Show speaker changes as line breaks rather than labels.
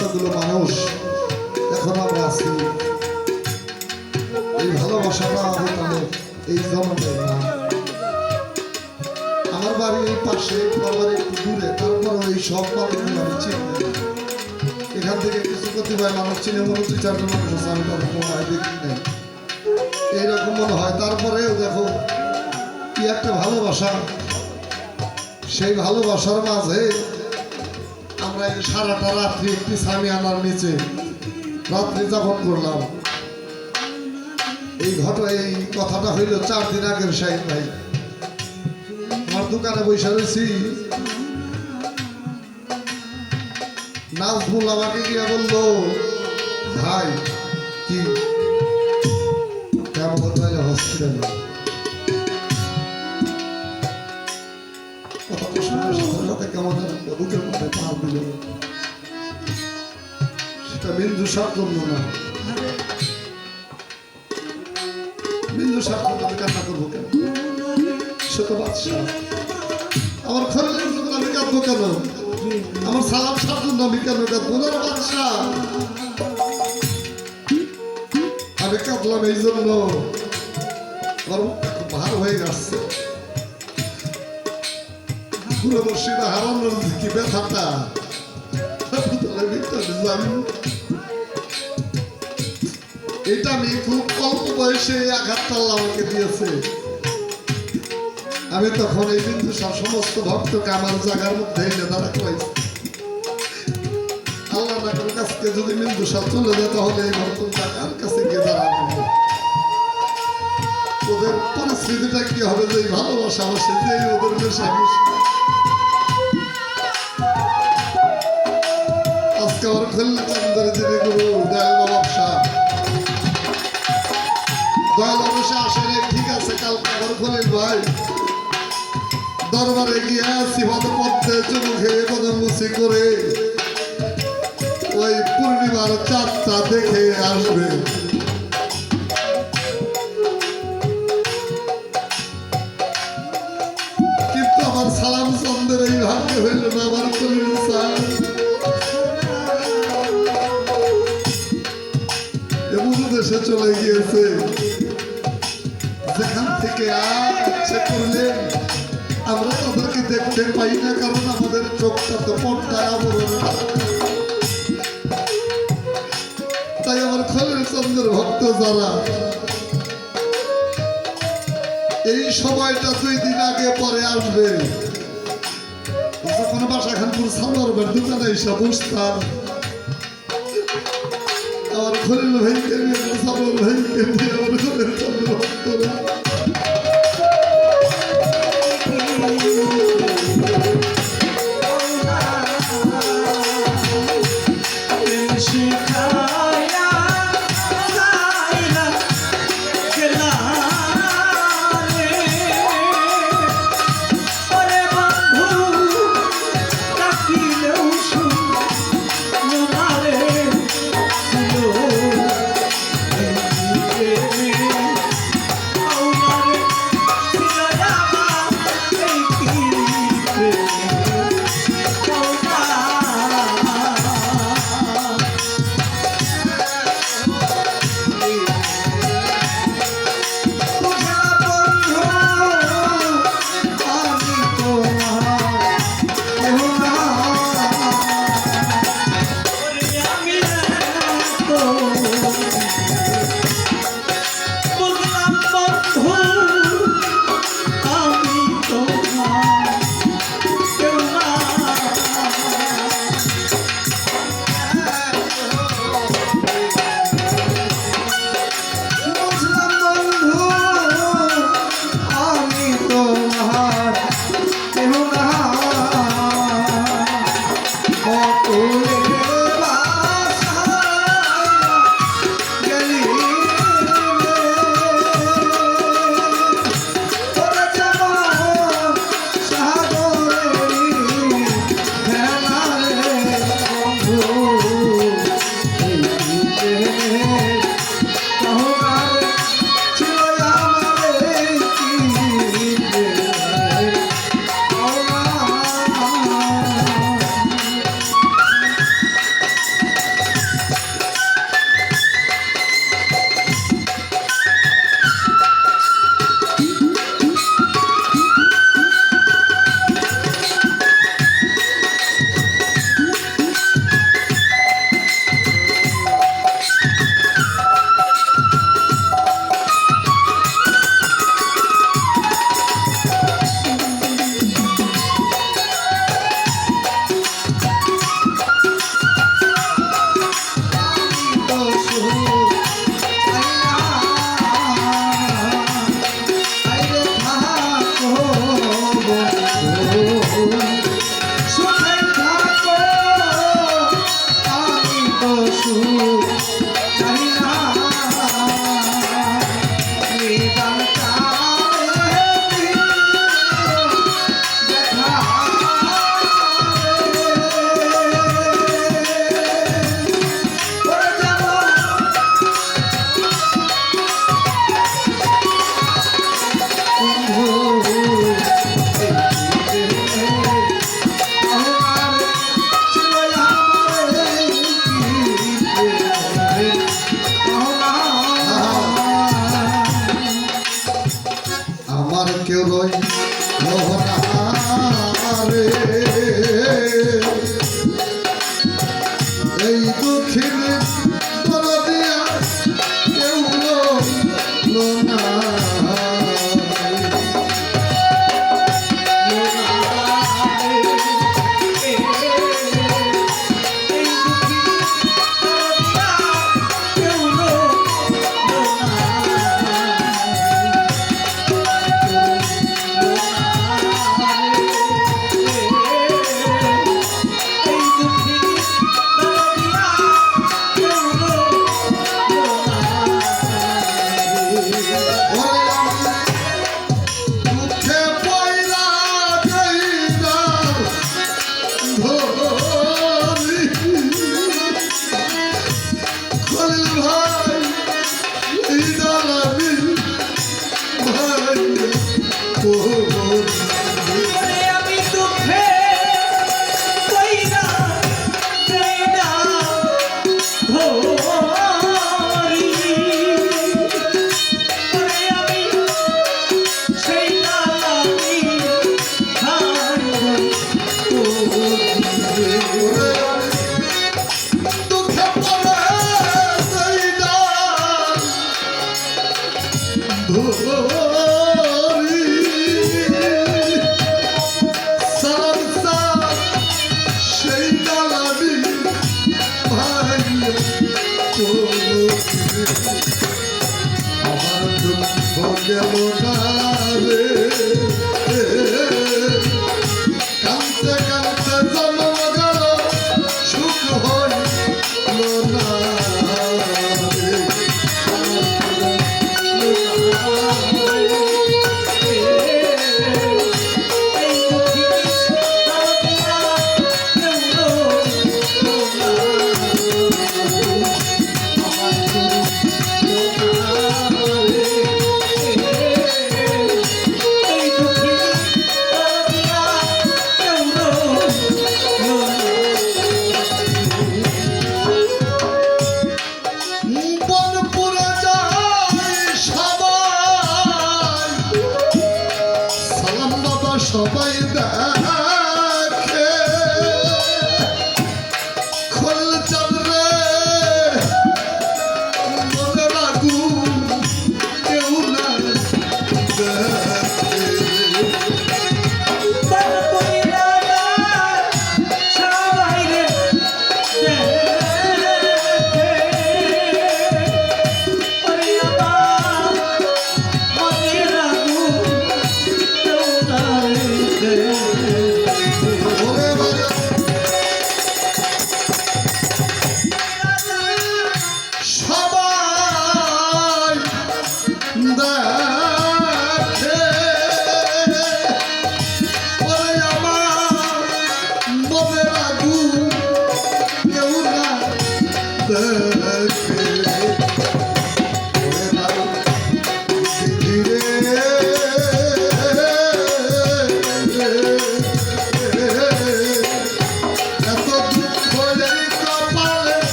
এতগুলো মানুষ এখন আমরা আছি। এই ভালোবাসাটা আমাদের এই জমাতে না। আমার বাড়ি এই পাশে আমার একটু দূরে তারপর এই সব মানুষগুলো আমি চিনি এখান থেকে কিছু কতিপয় মানুষ চিনে, মনে দুই চারজন মানুষ আমি তার দেখি নাই। এইরকম মনে হয়। তারপরেও দেখো, কি একটা ভালোবাসা। সেই ভালোবাসার মাঝে আমরা এই সারাটা রাত্রি একটি স্বামী আনার নিচে। রাত্রি যাপন করলাম। এই ঘটনা এই কথাটা হইল চার দিন আগের সাহেব ভাই। আমার দোকানে বসে রয়েছি। নাজমুল আমাকে গিয়ে বলল, ভাই, কি? কেমন হসপিটালে? কেমন যেন বুকের মধ্যে সেটা বিন্দু সার জন্য না বিন্দু সার জন্য আমি আমার খরচের জন্য আমি কাঁদবো কেন আমার সালাম সার জন্য আমি কেন কাঁদবো না বাদশাহ আমি কাঁদলাম, এই জন্য। আমার মুখটা ভার হয়ে যাচ্ছে পুরো বর্ষিটা হারানোর কি ব্যথাটা এটা আমি খুব অল্প বয়সে আঘাতটা আমাকে দিয়েছে আমি তখন এই বিন্দু সব সমস্ত ভক্তকে আমার জায়গার মধ্যে এনে দাঁড়া করাইছি আল্লাহ না করে কাছকে যদি বিন্দু সব চলে যায় তাহলে এই ভক্ত জায়গার কাছে গিয়ে দাঁড়াবে ওদের পরিস্থিতিটা কি হবে যে ভালোবাসা আমার সেটাই ওদের বেশি আমার খুললে গুরু দয়াল বাবা দয়াল বাবা আসলে ঠিক আছে কালকে আমার খোলেন ভাই। দরবারে গিয়া সিফাত পদ্মে খেয়ে কদমুচি করে ওই পূর্ণিমার চাঁদটা দেখে আসবে। দেখতে পাই না কারণ আমাদের চোখটা তো পর্দায় আবরণ। তাই আমার খলের চন্দ্রের ভক্ত যারা, এই সময়টা দুই দিন আগে পরে আসবে। যখন বাসা খানপুর সামরবার দোকানে এসে বসতাম, আমার খলিল ভাইকে নিয়ে সাবর ভাইকে নিয়ে আমার খলের চন্দ্র ভক্তরা ধরি